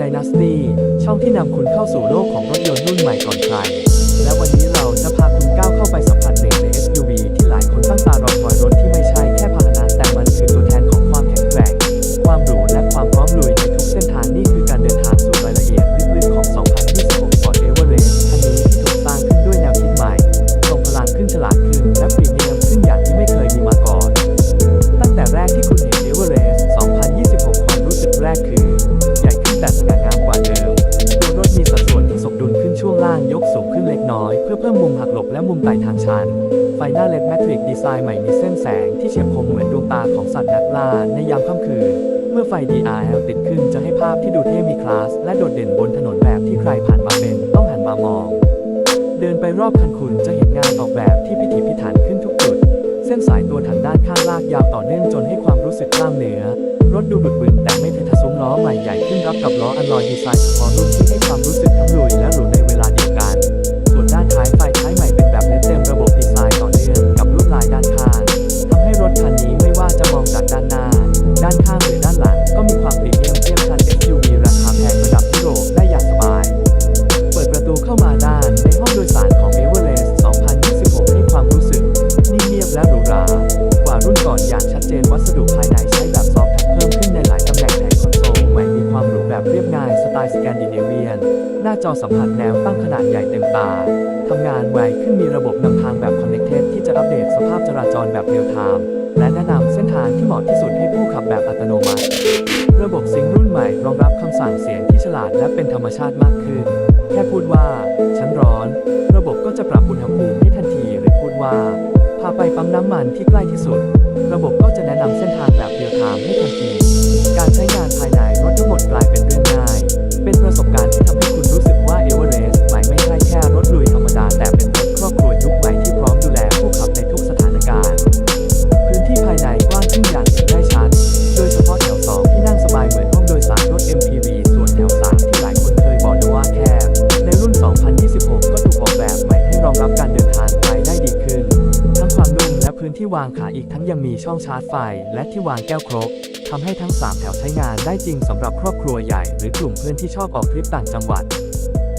Dynasty ช่องที่นำคุณเข้าสู่โลกของรถยนต์รุ่นใหม่ก่อนใคร ชันไฟหน้าเลดแมทริกดีไซน์ใหม่มีเส้นแสงที่เฉียบคมเหมือนดวงตาของสัตว์นักล่าในยามค่ำคืน เมื่อไฟ DRL ติดขึ้นจะให้ภาพที่ดูเท่มีคลาส และโดดเด่นบนถนนแบบที่ใครผ่านมาเป็นต้องหันมามอง เดินไปรอบคันคุณจะเห็นงานออกแบบที่พิถีพิถันขึ้นทุกจุด เส้นสายตัวถังด้านข้างลากยาวต่อเนื่องจนให้ความรู้สึกกล้ามเนื้อรถดูบึกบึนแต่ไม่เททะซุ้มล้อใหม่ใหญ่ขึ้นรับกับล้ออัลลอยดีไซน์เฉพาะรุ่นที่ให้ความรู้สึกทั้งลุยและหรูใน หน้าจอสัมผัสแนวตั้งขนาดใหญ่เต็มตา ทำงานไวขึ้นมีระบบนำทางแบบ Connected ที่จะอัปเดตสภาพจราจรแบบเรียลไทม์และแนะนำเส้นทางที่เหมาะที่สุดให้ผู้ขับแบบอัตโนมัติ ระบบซิงค์รุ่นใหม่รองรับคำสั่งเสียงที่ฉลาดและเป็นธรรมชาติมากขึ้น แค่พูดว่า ฉันร้อน ระบบก็จะปรับอุณหภูมิให้ทันทีหรือพูดว่า พาไปปั๊มน้ำมันที่ใกล้ที่สุด ระบบก็จะแนะนำเส้นทางแบบเรียลไทม์ให้ทันที การใช้งานภายในรถทั้งหมดกลายเป็นเรื่อง วางขาอีกทั้งยังมีช่องชาร์จไฟ และที่วางแก้วครบทำให้ทั้ง 3 แถวใช้งานได้จริงสำหรับครอบครัวใหญ่ หรือกลุ่มเพื่อนที่ชอบออกทริปต่างจังหวัด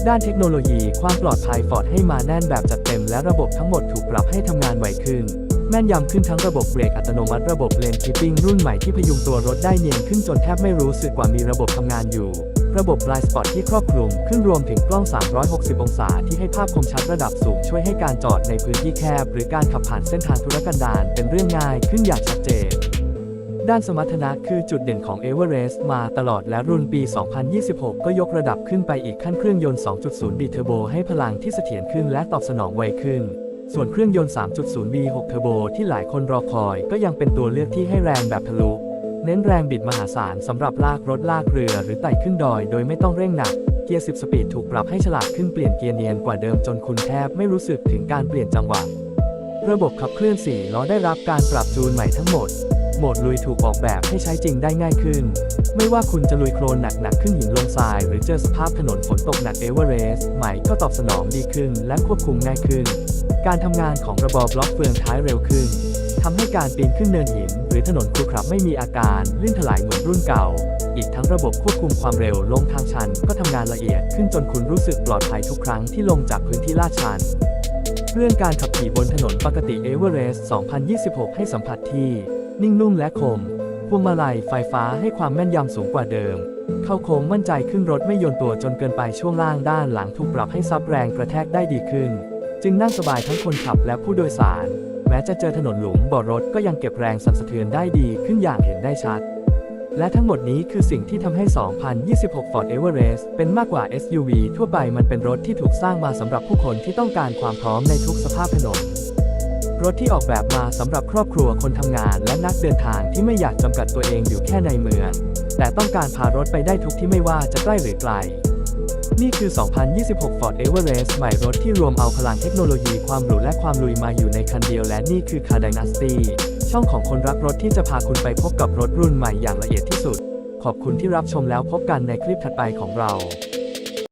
ด้านเทคโนโลยีความปลอดภัยฟอร์ดให้มาแน่นแบบจัดเต็มและระบบทั้งหมดถูกปรับให้ทำงานไวขึ้น แม่นยำขึ้นทั้งระบบเบรกอัตโนมัติระบบเลนคีปปิ้งรุ่นใหม่ที่พยุงตัวรถได้เนียนขึ้นจนแทบไม่รู้สึกว่ามีระบบทำงานอยู่ ระบบ Blind Spot ที่ครอบคลุม ขึ้นรวมถึงกล้อง 360 องศาที่ให้ภาพคมชัดระดับสูง ช่วยให้การจอดในพื้นที่แคบ หรือการขับผ่านเส้นทางธุรกันดารเป็นเรื่องง่ายขึ้นอย่างชัดเจน ด้านสมรรถนะคือจุดเด่นของ Everest มาตลอดและรุ่นปี 2026 ก็ยกระดับขึ้นไปอีกขั้นเครื่องยนต์ 2.0 ดีเทอร์โบให้พลังที่เสถียรขึ้นและตอบสนองไวขึ้นส่วนเครื่องยนต์ 3.0 V6 เทอร์โบที่หลายคนรอคอย ก็ยังเป็นตัวเลือกที่ให้แรงแบบทะลุ เน้นแรงบิดมหาศาลสำหรับลากรถลากเรือหรือไต่ขึ้นดอยโดยไม่ต้องเร่งหนัก เกียร์ 10 สปีดถูกปรับให้ฉลาดขึ้นเปลี่ยนเกียร์เนียนกว่าเดิมจนคุณแทบไม่รู้สึกถึงการเปลี่ยนจังหวะ ระบบขับเคลื่อน4ล้อได้รับการปรับจูนใหม่ทั้งหมด โหมดลุยถูกออกแบบให้ใช้จริงได้ง่ายขึ้น ไม่ว่าคุณจะลุยโคลนหนักๆขึ้นหินลงทราย หรือเจอสภาพถนนฝนตกหนักเอเวอเรสต์ใหม่ก็ตอบสนองดีขึ้นและควบคุมง่ายขึ้น การทำงานของระบอบล็อกเฟืองท้ายเร็วขึ้น ทำให้การปีนขึ้นเนินหิน หรือถนนครุขระไม่มีอาการลื่นถลายเหมือนรุ่นเก่า อีกทั้งระบบควบคุมความเร็วลงทางชันก็ทำงานละเอียดขึ้นจนคุณรู้สึกปลอดภัยทุกครั้งที่ลงจากพื้นที่ลาดชัน เรื่องการขับขี่บนถนนปกติเอเวอเรสต์2026 ให้สัมผัสที่ นิ่งนุ่มและคม พวงมาลัยไฟฟ้าให้ความแม่นยำสูงกว่าเดิม เข้าโค้งมั่นใจขึ้นรถไม่โยนตัวจนเกินไปช่วงล่างด้านหลังถูกปรับให้ซับแรงกระแทกได้ดีขึ้น จึงนั่งสบายทั้งคนขับและผู้โดยสาร ม้จะเจอถนนหลุมบ่อรถก็ยังเก็บแรงสั่นสะเทือนได้ดีขึ้นอย่างเห็นได้ชัด และทั้งหมดนี้คือสิ่งที่ทำให้ 2026 Ford Everest เป็นมากกว่า SUV ทั่วไปมันเป็นรถที่ถูกสร้างมาสำหรับผู้คนที่ต้องการความพร้อมในทุกสภาพถนนรถที่ออกแบบมาสำหรับครอบครัวคนทำงานและนักเดินทางที่ไม่อยากจำกัดตัวเองอยู่แค่ในเมือง แต่ต้องการพารถไปได้ทุกที่ไม่ว่าจะใกล้หรือไกล นี่คือ 2026 Ford Everest ใหม่รถที่รวมเอาพลังเทคโนโลยีความหรูและความลุยมาอยู่ในคันเดียวและนี่คือ Car Dynasty ช่องของคนรักรถที่จะพาคุณไปพบกับรถรุ่นใหม่อย่างละเอียดที่สุด ขอบคุณที่รับชมแล้วพบกันในคลิปถัดไปของเรา